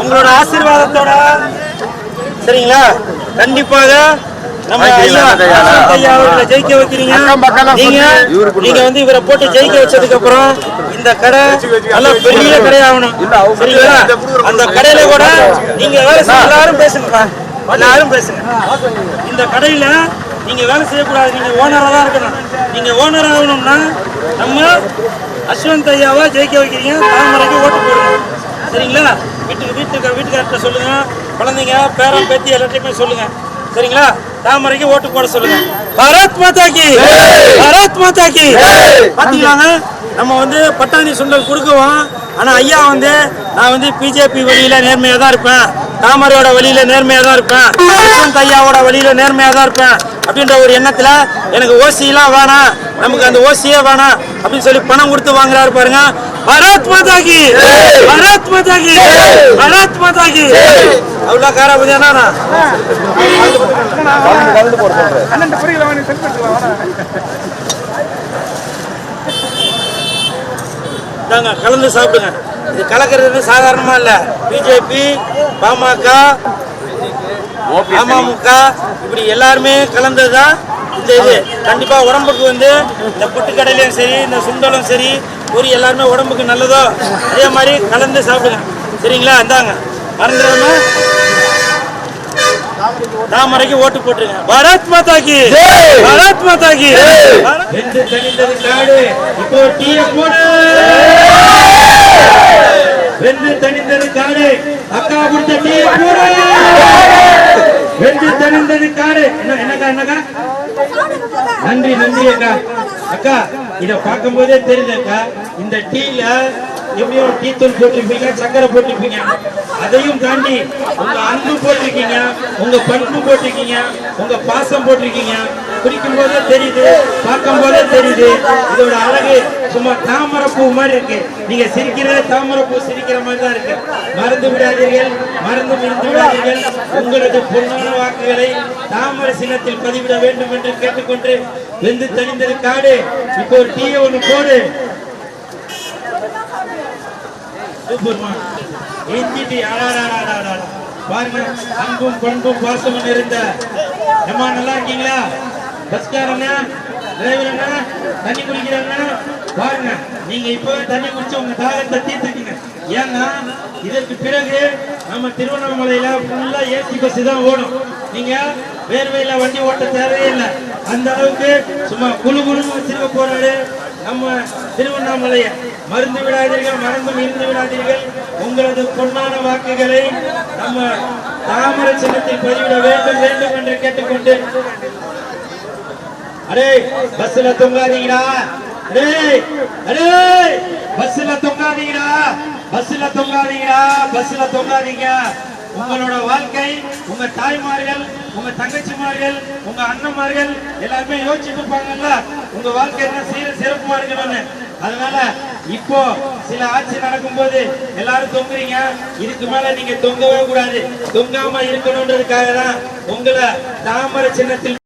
உங்களோட ஆசீர்வாதத்தோட சரிங்களா கண்டிப்பாக நம்ம ஐயா ஜெயிக்க வைக்கிறீங்க நீங்க நீங்க வந்து இவரை போட்டு ஜெயிக்க வச்சதுக்கு அப்புறம் இந்த கடை நல்ல பெரிய கடையாகணும் சரிங்களா அந்த கடையில கூட நீங்க வேற எல்லாரும் பேசுங்கப்பா எல்லாரும் பேசுங்க இந்த கடையில நீங்க வேலை செய்யக்கூடாது. நீங்க ஓனரா தான் இருக்கணும். நீங்க ஓனர் ஆகணும்னா நம்ம அஸ்வந்த் ஐயாவை ஜெயிக்க வைக்கிறீங்க. தாமரைக்கு ஓட்டு போடுங்க. சரிங்களா? வீட்டுக்கு வீட்டுக்கு வீட்டுக்கார்ட்ட சொல்லுங்க. குழந்தைங்க பேரன் பேத்தி எல்லாத்தையுமே சொல்லுங்க. சரிங்களா? தாமரைக்கு ஓட்டு போட சொல்லுங்க. பாரத் மாதா கி பாரத் மாதா கி பாத்தீங்களாங்க? நம்ம வந்து பட்டாணி சுண்டல் கொடுக்குவோம். ஆனா ஐயா வந்து நான் வந்து பிஜேபி வழியில நேர்மையா தான் இருப்பேன். தாமரையோட வழியில நேர்மையா தான் இருப்பேன் ஐயாவோட வழியில நேர்மையா தான் இருப்பேன். அப்படின்ற ஒரு எண்ணத்துல எனக்கு ஓசிலாம் வேணாம். நமக்கு அந்த ஓசியே வேணாம் அப்படின்னு சொல்லி பணம் கொடுத்து வாங்குறாரு பாருங்க. பரத் மாதா கி பரத் மாதா கி பரத் மாதா கி அவ்வளோ காராபதி புதியானா தாங்க கலந்து சாப்பிடுங்க. இது கலக்கிறது சாதாரணமா இல்லை. பிஜேபி பாமக அமமுக இப்படி எல்லாருமே கலந்ததுதான் இந்த இது. கண்டிப்பா உடம்புக்கு வந்து இந்த புட்டுக்கடையிலையும் சரி இந்த சுண்டலும் சரி பொரி எல்லாருமே உடம்புக்கு நல்லதோ அதே மாதிரி கலந்து சாப்பிடுங்க. சரிங்களா? இந்தாங்க. மறந்துடாம தாமரைக்கு ஓட்டு போட்டுருங்க. பாரத் மாதா கி பாரத் மாதா கி தணிந்தது காடு. இப்போ டீ போடு. வெந்து தணிந்தது காடு. அக்கா கொடுத்த டீ போடு. வெந்து தணிந்தது என்ன என்னக்கா என்னக்கா? நன்றி நன்றி அக்கா. அக்கா இத பார்க்கும் போதே தெரியுது அக்கா. இந்த டீல எப்படியோ டீ தூள் போட்டிருப்பீங்க சக்கரை போட்டிருப்பீங்க. அதையும் தாண்டி உங்க அன்பு போட்டிருக்கீங்க உங்க பண்பு போட்டிருக்கீங்க உங்க பாசம் போட்டிருக்கீங்க. குடிக்கும் போதே தெரியுது பார்க்கும் போதே தெரியுது. இதோட அழகு சும்மா தாமரை பூ மாதிரி இருக்கு. நீங்க சிரிக்கிறது தாமரை பூ சிரிக்கிற மாதிரி தான் இருக்கு. மறந்து விடாதீர்கள் மறந்து மறந்து விடாதீர்கள். உங்களது பொன்னான வாக்குகளை தாமரை சின்னத்தில் பதிவிட வேண்டும் என்று கேட்டுக்கொண்டு வெந்து தணிந்தது காடு. இப்போ ஒரு டீ ஒன்று போடு. சூப்பர்மா ஏஞ்சிட்டு அடாடாடாடாடா பாருங்க அன்பும் பண்பும் பாசமும் இருந்த அம்மா நல்லா இருக்கீங்களா? பஸ்காரண்ணா டிரைவர் அண்ணா தண்ணி குடிக்கிறண்ணா பாருங்க நீங்க இப்போ தண்ணி குடிச்சு உங்க தாகத்தை தீர்த்துக்கீங்க ஏன்னா இதற்கு பிறகு நம்ம திருவண்ணாமலையில ஃபுல்லா ஏசி பஸ் தான் ஓடும். நீங்க வேர்வையில வண்டி ஓட்ட தேவையில்லை அந்த அளவுக்கு சும்மா குழு குழுன்னு திரும்ப போறாரு நம்ம திருவண்ணாமலையை. மருந்து விடாதீர்கள் மறந்தும் இருந்து விடாதீர்கள். உங்களது பொன்னான வாக்குகளை நம்ம தாமரை சின்னத்தில் பதிவிட வேண்டும் வேண்டும் என்று கேட்டுக்கொண்டு. அடே பஸ்ல தொங்காதீங்கடா. அடே அடே பஸ்ல தொங்காதீங்கடா. பஸ்ல தொங்காதீங்கடா. பஸ்ல தொங்காதீங்க. உங்களோட வாழ்க்கை உங்க தாய்மார்கள் உங்க தங்கச்சிமார்கள் உங்க அண்ணன்மார்கள் எல்லாருமே யோசிச்சுட்டு இருப்பாங்கல்ல உங்க வாழ்க்கை என்ன சீர சிறப்புமா இருக்கணும்னு. அதனால இப்போ சில ஆட்சி நடக்கும்போது எல்லாரும் தொங்குறீங்க. இதுக்கு மேல நீங்க தொங்கவே கூடாது. தொங்காம இருக்கணும்ன்றதுக்காக தான் உங்களை தாமரை சின்னத்தில்